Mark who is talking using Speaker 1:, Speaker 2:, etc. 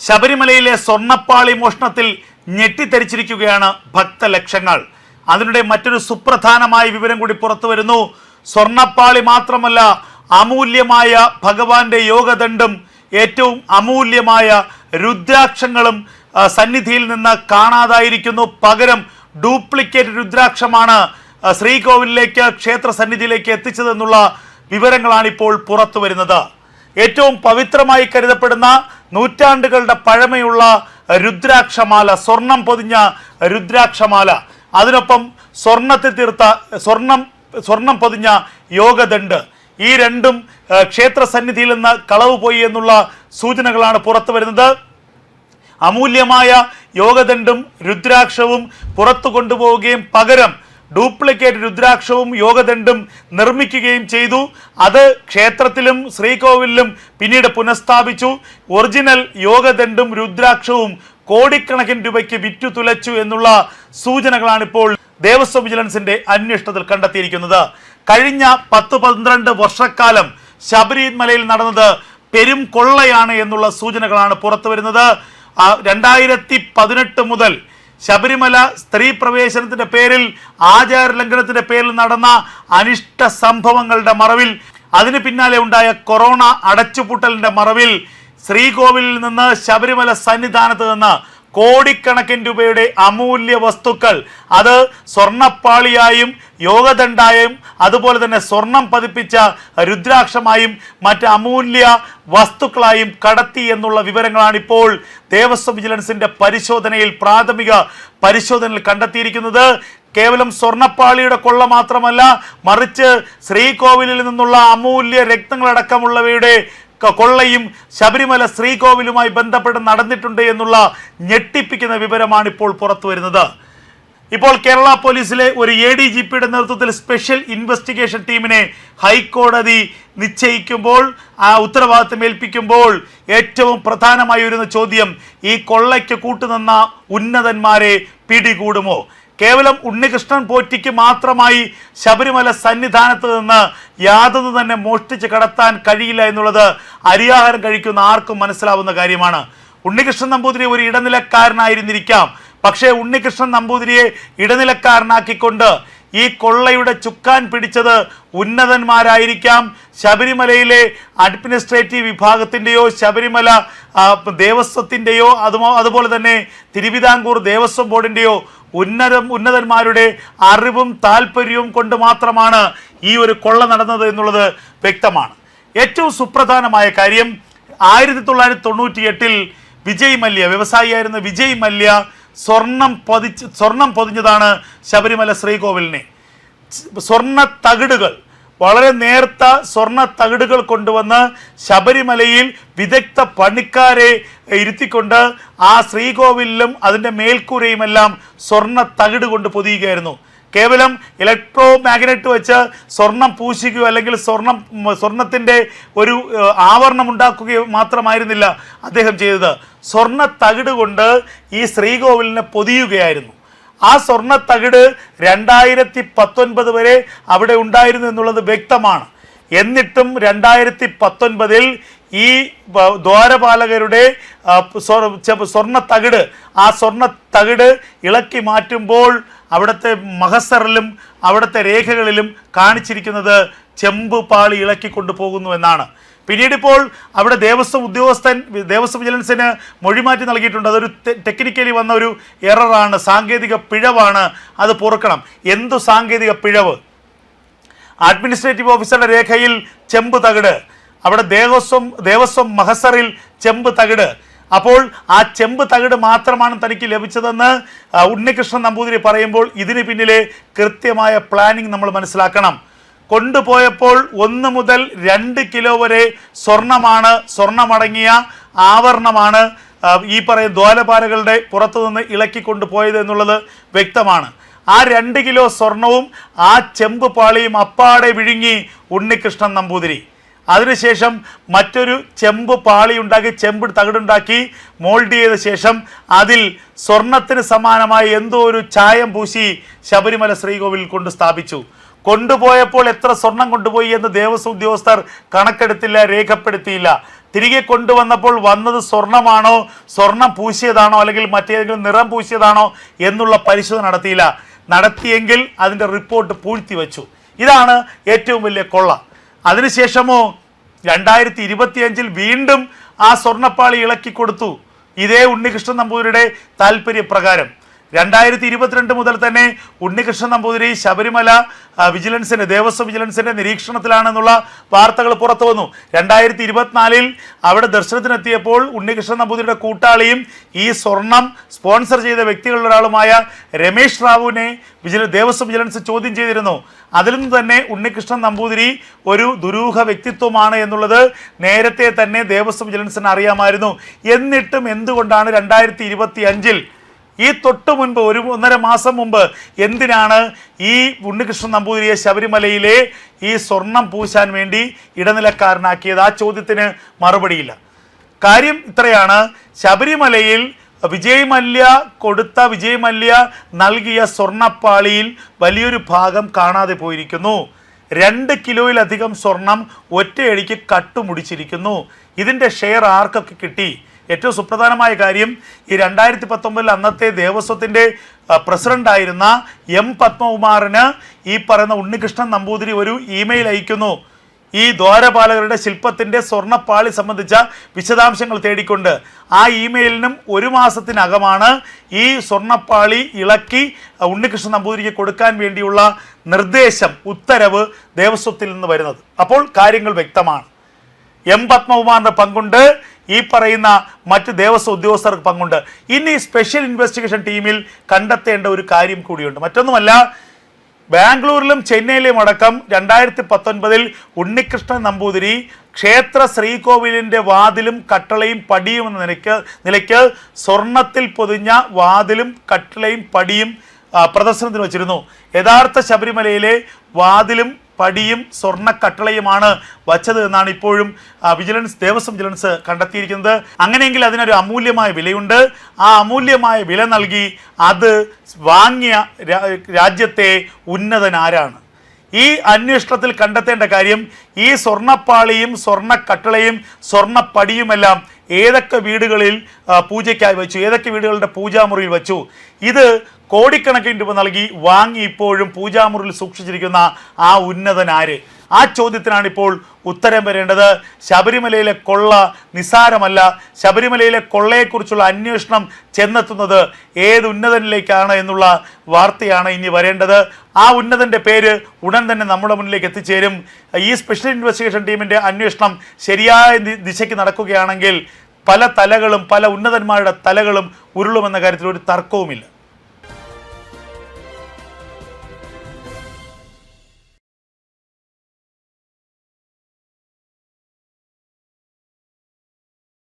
Speaker 1: ശബരിമലയിലെ സ്വർണപ്പാളി മോഷണത്തിൽ ഞെട്ടിത്തെരിച്ചിരിക്കുകയാണ് ഭക്തലക്ഷങ്ങൾ. അതിനിടെ മറ്റൊരു സുപ്രധാനമായ വിവരം കൂടി പുറത്തു വരുന്നു. സ്വർണപ്പാളി മാത്രമല്ല അമൂല്യമായ ഭഗവാന്റെ യോഗദണ്ഡും ഏറ്റവും അമൂല്യമായ രുദ്രാക്ഷങ്ങളും സന്നിധിയിൽ നിന്ന് കാണാതായിരിക്കുന്നു. പകരം ഡ്യൂപ്ലിക്കേറ്റ് രുദ്രാക്ഷമാണ് ശ്രീകോവിലേക്ക് ക്ഷേത്ര സന്നിധിയിലേക്ക് എത്തിച്ചതെന്നുള്ള വിവരങ്ങളാണ് ഇപ്പോൾ പുറത്തു വരുന്നത്. ഏറ്റവും പവിത്രമായി കരുതപ്പെടുന്ന നൂറ്റാണ്ടുകളുടെ പഴമയുള്ള രുദ്രാക്ഷമാല സ്വർണം പൊതിഞ്ഞ രുദ്രാക്ഷമാല. അതിനൊപ്പം സ്വർണത്തിൽ തീർത്ത സ്വർണം സ്വർണം പൊതിഞ്ഞ യോഗദണ്ഡ്. ഈ രണ്ടും ക്ഷേത്ര സന്നിധിയിൽ നിന്ന് കളവ് പോയി എന്നുള്ള സൂചനകളാണ് പുറത്തു വരുന്നത്. അമൂല്യമായ യോഗദണ്ഡും രുദ്രാക്ഷവും പുറത്തു കൊണ്ടുപോവുകയും പകരം ഡ്യൂപ്ലിക്കേറ്റ് രുദ്രാക്ഷവും യോഗദണ്ഡും നിർമ്മിക്കുകയും ചെയ്തു. അത് ക്ഷേത്രത്തിലും ശ്രീകോവിലിലും പിന്നീട് പുനഃസ്ഥാപിച്ചു. ഒറിജിനൽ യോഗദണ്ഡും രുദ്രാക്ഷവും കോടിക്കണക്കിന് രൂപയ്ക്ക് വിറ്റു തുലച്ചു എന്നുള്ള സൂചനകളാണ് ഇപ്പോൾ ദേവസ്വം വിജിലൻസിന്റെ അന്വേഷണത്തിൽ കണ്ടെത്തിയിരിക്കുന്നത്. കഴിഞ്ഞ പത്ത് പന്ത്രണ്ട് വർഷക്കാലം ശബരിമലയിൽ നടന്നത് പെരും കൊള്ളയാണ് എന്നുള്ള സൂചനകളാണ് പുറത്തു വരുന്നത് രണ്ടായിരത്തി പതിനെട്ട് മുതൽ ശബരിമല സ്ത്രീ പ്രവേശനത്തിന്റെ പേരിൽ ആചാര ലംഘനത്തിന്റെ പേരിൽ നടന്ന അനിഷ്ട സംഭവങ്ങളുടെ മറവിൽ അതിന് പിന്നാലെ ഉണ്ടായ കൊറോണ അടച്ചുപൂട്ടലിന്റെ മറവിൽ ശ്രീകോവിലിൽ നിന്ന് ശബരിമല സന്നിധാനത്ത് നിന്ന് കോടിക്കണക്കിന് രൂപയുടെ അമൂല്യ വസ്തുക്കൾ. അത് സ്വർണപ്പാളിയായും യോഗദണ്ഡായും അതുപോലെ തന്നെ സ്വർണം പതിപ്പിച്ച രുദ്രാക്ഷമായും മറ്റ് അമൂല്യ വസ്തുക്കളായും കടത്തി എന്നുള്ള വിവരങ്ങളാണ് ഇപ്പോൾ ദേവസ്വം വിജിലൻസിന്റെ പരിശോധനയിൽ പ്രാഥമിക പരിശോധനയിൽ കണ്ടെത്തിയിരിക്കുന്നത്. കേവലം സ്വർണപ്പാളിയുടെ കൊള്ള മാത്രമല്ല മറിച്ച് ശ്രീകോവിലിൽ നിന്നുള്ള അമൂല്യ രക്തങ്ങളടക്കമുള്ളവയുടെ കൊള്ളയും ശബരിമല ശ്രീകോവിലുമായി ബന്ധപ്പെട്ട് നടന്നിട്ടുണ്ട് എന്നുള്ള ഞെട്ടിപ്പിക്കുന്ന വിവരമാണ് ഇപ്പോൾ പുറത്തു വരുന്നത്. ഇപ്പോൾ കേരള പോലീസിലെ ഒരു എ ഡി ജി പിയുടെ നേതൃത്വത്തിൽ സ്പെഷ്യൽ ഇൻവെസ്റ്റിഗേഷൻ ടീമിനെ ഹൈക്കോടതി നിശ്ചയിക്കുമ്പോൾ ആ ഉത്തരവാദിത്തം ഏൽപ്പിക്കുമ്പോൾ ഏറ്റവും പ്രധാനമായി വരുന്ന ചോദ്യം ഈ കൊള്ളയ്ക്ക് കൂട്ടുനിന്ന ഉന്നതന്മാരെ പിടികൂടുമോ? കേവലം ഉണ്ണികൃഷ്ണൻ പോറ്റിക്ക് മാത്രമായി ശബരിമല സന്നിധാനത്ത് നിന്ന് യാതൊന്നു തന്നെ മോഷ്ടിച്ച് കടത്താൻ കഴിയില്ല എന്നുള്ളത് അരിയാഹാരം കഴിക്കുന്ന ആർക്കും മനസ്സിലാവുന്ന കാര്യമാണ്. ഉണ്ണികൃഷ്ണൻ നമ്പൂതിരി ഒരു ഇടനിലക്കാരനായിരുന്നിരിക്കാം. പക്ഷേ ഉണ്ണികൃഷ്ണൻ നമ്പൂതിരിയെ ഇടനിലക്കാരനാക്കിക്കൊണ്ട് ഈ കൊള്ളയുടെ ചുക്കാൻ പിടിച്ചത് ഉന്നതന്മാരായിരിക്കാം. ശബരിമലയിലെ അഡ്മിനിസ്ട്രേറ്റീവ് വിഭാഗത്തിന്റെയോ ശബരിമല ദേവസ്വത്തിന്റെയോ അതുമോ അതുപോലെ തന്നെ തിരുവിതാംകൂർ ദേവസ്വം ബോർഡിന്റെയോ ഉന്നത ഉന്നതന്മാരുടെ അറിവും താല്പര്യവും കൊണ്ട് മാത്രമാണ് ഈ ഒരു കൊള്ള നടന്നത് എന്നുള്ളത് വ്യക്തമാണ്. ഏറ്റവും സുപ്രധാനമായ കാര്യം ആയിരത്തി തൊള്ളായിരത്തി തൊണ്ണൂറ്റി എട്ടിൽ വിജയ് മല്യ വ്യവസായിയായിരുന്ന വിജയ് മല്യ സ്വർണം പൊതിച്ച് സ്വർണം പൊതിഞ്ഞതാണ് ശബരിമല ശ്രീകോവിലിനെ. സ്വർണ തകിടുകൾ വളരെ നേർത്ത സ്വർണ തകിടുകൾ കൊണ്ടുവന്ന് ശബരിമലയിൽ വിദഗ്ധ പണിക്കാരെ ഇരുത്തിക്കൊണ്ട് ആ ശ്രീകോവിലിലും അതിന്റെ മേൽക്കൂരയുമെല്ലാം സ്വർണ തകിട് കൊണ്ട് പൊതിയുകയായിരുന്നു. കേവലം ഇലക്ട്രോ മാഗ്നറ്റ് വെച്ച് സ്വർണം പൂശിക്കുകയോ അല്ലെങ്കിൽ സ്വർണം സ്വർണത്തിന്റെ ഒരു ആവരണം ഉണ്ടാക്കുകയോ മാത്രമായിരുന്നില്ല അദ്ദേഹം ചെയ്തത്. സ്വർണ തകിട് കൊണ്ട് ഈ ശ്രീകോവിലിനെ പൊതിയുകയായിരുന്നു. ആ സ്വർണ തകിട് രണ്ടായിരത്തി പത്തൊൻപത് വരെ അവിടെ ഉണ്ടായിരുന്നു എന്നുള്ളത് വ്യക്തമാണ്. എന്നിട്ടും രണ്ടായിരത്തി പത്തൊൻപതിൽ ഈ ദ്വാരപാലകരുടെ സ്വർണ തകിട് ആ സ്വർണ തകിട് ഇളക്കി മാറ്റുമ്പോൾ അവിടുത്തെ മഹസറിലും അവിടുത്തെ രേഖകളിലും കാണിച്ചിരിക്കുന്നത് ചെമ്പ് പാളി ഇളക്കി കൊണ്ടുപോകുന്നു എന്നാണ്. പിന്നീട് ഇപ്പോൾ അവിടെ ദേവസ്വം ഉദ്യോഗസ്ഥൻ ദേവസ്വം വിജിലൻസിന് മൊഴിമാറ്റി നൽകിയിട്ടുണ്ട്. അതൊരു ടെക്നിക്കലി വന്ന ഒരു എററാണ് സാങ്കേതിക പിഴവാണ് അത് പൊറുക്കണം. എന്തു സാങ്കേതിക പിഴവ്? അഡ്മിനിസ്ട്രേറ്റീവ് ഓഫീസറുടെ രേഖയിൽ ചെമ്പ് തകിട്. അവിടെ ദേവസ്വം ദേവസ്വം മഹസറിൽ ചെമ്പ് തകിട്. അപ്പോൾ ആ ചെമ്പ് തകിട് മാത്രമാണ് തനിക്ക് ലഭിച്ചതെന്ന് ഉണ്ണികൃഷ്ണൻ നമ്പൂതിരി പറയുമ്പോൾ ഇതിന് പിന്നിലെ കൃത്യമായ പ്ലാനിങ് നമ്മൾ മനസ്സിലാക്കണം. കൊണ്ടുപോയപ്പോൾ ഒന്ന് മുതൽ രണ്ട് കിലോ വരെ സ്വർണമാണ് സ്വർണമടങ്ങിയ ആവരണമാണ് ഈ പറയുന്ന ദ്വാലപാലകളുടെ പുറത്തുനിന്ന് ഇളക്കി കൊണ്ടുപോയത് എന്നുള്ളത് വ്യക്തമാണ്. ആ രണ്ട് കിലോ സ്വർണവും ആ ചെമ്പ് പാളിയും അപ്പാടെ വിഴുങ്ങി ഉണ്ണികൃഷ്ണൻ നമ്പൂതിരി. അതിനുശേഷം മറ്റൊരു ചെമ്പ് പാളി ഉണ്ടാക്കി ചെമ്പ് തകിടുണ്ടാക്കി മോൾഡ് ചെയ്ത ശേഷം അതിൽ സ്വർണത്തിന് സമാനമായ എന്തോ ഒരു ചായം പൂശി ശബരിമല ശ്രീകോവിൽ കൊണ്ട് സ്ഥാപിച്ചു. കൊണ്ടുപോയപ്പോൾ എത്ര സ്വർണം കൊണ്ടുപോയി എന്ന് ദേവസ്വം ഉദ്യോഗസ്ഥർ കണക്കെടുത്തില്ല രേഖപ്പെടുത്തിയില്ല. തിരികെ കൊണ്ടുവന്നപ്പോൾ വന്നത് സ്വർണമാണോ സ്വർണം പൂശിയതാണോ അല്ലെങ്കിൽ മറ്റേതെങ്കിലും നിറം പൂശിയതാണോ എന്നുള്ള പരിശോധന നടത്തിയില്ല. നടത്തിയെങ്കിൽ അതിന്റെ റിപ്പോർട്ട് പൂഴ്ത്തി വെച്ചു. ഇതാണ് ഏറ്റവും വലിയ കൊള്ള. അതിനുശേഷമോ രണ്ടായിരത്തി ഇരുപത്തിയഞ്ചിൽ വീണ്ടും ആ സ്വർണപ്പാളി ഇളക്കി കൊടുത്തു. ഇതേ ഉണ്ണികൃഷ്ണൻ നമ്പൂതിരിയുടെ താല്പര്യപ്രകാരം രണ്ടായിരത്തി ഇരുപത്തിരണ്ട് മുതൽ തന്നെ ഉണ്ണികൃഷ്ണൻ നമ്പൂതിരി ശബരിമല വിജിലൻസിന്റെ ദേവസ്വം വിജിലൻസിന്റെ നിരീക്ഷണത്തിലാണെന്നുള്ള വാർത്തകൾ പുറത്തു വന്നു. രണ്ടായിരത്തി ഇരുപത്തിനാലിൽ അവിടെ ദർശനത്തിനെത്തിയപ്പോൾ ഉണ്ണികൃഷ്ണൻ നമ്പൂതിരിയുടെ കൂട്ടാളിയും ഈ സ്വർണം സ്പോൺസർ ചെയ്ത വ്യക്തികളിൽ ഒരാളുമായ രമേശ് റാവുവിനെ വിജില ദേവസ്വം വിജിലൻസ് ചോദ്യം ചെയ്തിരുന്നു. അതിൽ നിന്ന് തന്നെ ഉണ്ണികൃഷ്ണൻ നമ്പൂതിരി ഒരു ദുരൂഹ വ്യക്തിത്വമാണ് എന്നുള്ളത് നേരത്തെ തന്നെ ദേവസ്വം വിജിലൻസിന് അറിയാമായിരുന്നു. എന്നിട്ടും എന്തുകൊണ്ടാണ് രണ്ടായിരത്തി ഇരുപത്തി അഞ്ചിൽ ഈ തൊട്ട് മുൻപ് ഒരു ഒന്നര മാസം മുമ്പ് എന്തിനാണ് ഈ ഉണ്ണികൃഷ്ണൻ നമ്പൂതിരിയെ ശബരിമലയിലെ ഈ സ്വർണം പൂശാൻ വേണ്ടി ഇടനിലക്കാരനാക്കിയത്? ആ ചോദ്യത്തിന് മറുപടിയില്ല. കാര്യം ഇത്രയാണ്. ശബരിമലയിൽ വിജയ് മല്യ കൊടുത്ത വിജയ് മല്യ നൽകിയ സ്വർണപ്പാളിയിൽ വലിയൊരു ഭാഗം കാണാതെ പോയിരിക്കുന്നു. രണ്ട് കിലോയിലധികം സ്വർണം ഒറ്റയടിക്ക് കട്ടുമുടിച്ചിരിക്കുന്നു. ഇതിന്റെ ഷെയർ ആർക്കൊക്കെ കിട്ടി? ഏറ്റവും സുപ്രധാനമായ കാര്യം ഈ രണ്ടായിരത്തി പത്തൊമ്പതിൽ അന്നത്തെ ദേവസ്വത്തിന്റെ പ്രസിഡന്റായിരുന്ന എം പത്മകുമാറിന് ഈ പറയുന്ന ഉണ്ണികൃഷ്ണൻ നമ്പൂതിരി ഒരു ഇമെയിൽ അയക്കുന്നു. ഈ ദ്വാരപാലകരുടെ ശില്പത്തിന്റെ സ്വർണപ്പാളി സംബന്ധിച്ച വിശദാംശങ്ങൾ തേടിക്കൊണ്ട് ആ ഇമെയിലിനും ഒരു മാസത്തിനകമാണ് ഈ സ്വർണപ്പാളി ഇളക്കി ഉണ്ണികൃഷ്ണൻ നമ്പൂതിരിക്ക് കൊടുക്കാൻ വേണ്ടിയുള്ള നിർദ്ദേശം ഉത്തരവ് ദേവസ്വത്തിൽ നിന്ന് വരുന്നത്. അപ്പോൾ കാര്യങ്ങൾ വ്യക്തമാണ്. എം പത്മകുമാറിന്റെ പങ്കുണ്ട്. ഈ പറയുന്ന മറ്റ് ദേവസ്വം ഉദ്യോഗസ്ഥർക്ക് പങ്കുണ്ട്. ഇനി സ്പെഷ്യൽ ഇൻവെസ്റ്റിഗേഷൻ ടീമിൽ കണ്ടെത്തേണ്ട ഒരു കാര്യം കൂടിയുണ്ട്. മറ്റൊന്നുമല്ല ബാംഗ്ലൂരിലും ചെന്നൈയിലും അടക്കം രണ്ടായിരത്തി പത്തൊൻപതിൽ ഉണ്ണികൃഷ്ണൻ നമ്പൂതിരി ക്ഷേത്ര ശ്രീകോവിലിന്റെ വാതിലും കട്ടളയും പടിയും എന്ന നിലയ്ക്ക് നിലയ്ക്ക് സ്വർണത്തിൽ പൊതിഞ്ഞ വാതിലും കട്ടളയും പടിയും പ്രദർശനത്തിന് വച്ചിരുന്നു. യഥാർത്ഥ ശബരിമലയിലെ വാതിലും പടിയും സ്വർണ കട്ടളയുമാണ് വച്ചത് എന്നാണ് ഇപ്പോഴും വിജിലൻസ് ദേവസ്വം വിജിലൻസ് കണ്ടെത്തിയിരിക്കുന്നത്. അങ്ങനെയെങ്കിൽ അതിനൊരു അമൂല്യമായ വിലയുണ്ട്. ആ അമൂല്യമായ വില നൽകി അത് വാങ്ങിയ രാജ്യത്തെ ഉന്നതനാരാണ്. ഈ അന്വേഷണത്തിൽ കണ്ടെത്തേണ്ട കാര്യം ഈ സ്വർണപ്പാളിയും സ്വർണക്കട്ടളയും സ്വർണപ്പടിയുമെല്ലാം ഏതൊക്കെ വീടുകളിൽ പൂജയ്ക്കായി വെച്ചു ഏതൊക്കെ വീടുകളുടെ പൂജാമുറിയിൽ വെച്ചു ഇത് കോടിക്കണക്കിന് രൂപ നൽകി വാങ്ങി ഇപ്പോഴും പൂജാമുറിയിൽ സൂക്ഷിച്ചിരിക്കുന്ന ആ ഉന്നതൻ ആര്? ആ ചോദ്യത്തിനാണ് ഇപ്പോൾ ഉത്തരം വരേണ്ടത്. ശബരിമലയിലെ കൊള്ള നിസാരമല്ല ശബരിമലയിലെ കൊള്ളയെക്കുറിച്ചുള്ള അന്വേഷണം ചെന്നെത്തുന്നത് ഏത് ഉന്നതനിലേക്കാണ് എന്നുള്ള വാർത്തയാണ് ഇനി വരേണ്ടത്. ആ ഉന്നതന്റെ പേര് ഉടൻ തന്നെ നമ്മുടെ മുന്നിലേക്ക് എത്തിച്ചേരും. ഈ സ്പെഷ്യൽ ഇൻവെസ്റ്റിഗേഷൻ ടീമിന്റെ അന്വേഷണം ശരിയായ ദിശയ്ക്ക് നടക്കുകയാണെങ്കിൽ പല തലകളും പല ഉന്നതന്മാരുടെ തലകളും ഉരുളുമെന്ന കാര്യത്തിൽ ഒരു തർക്കവുമില്ല.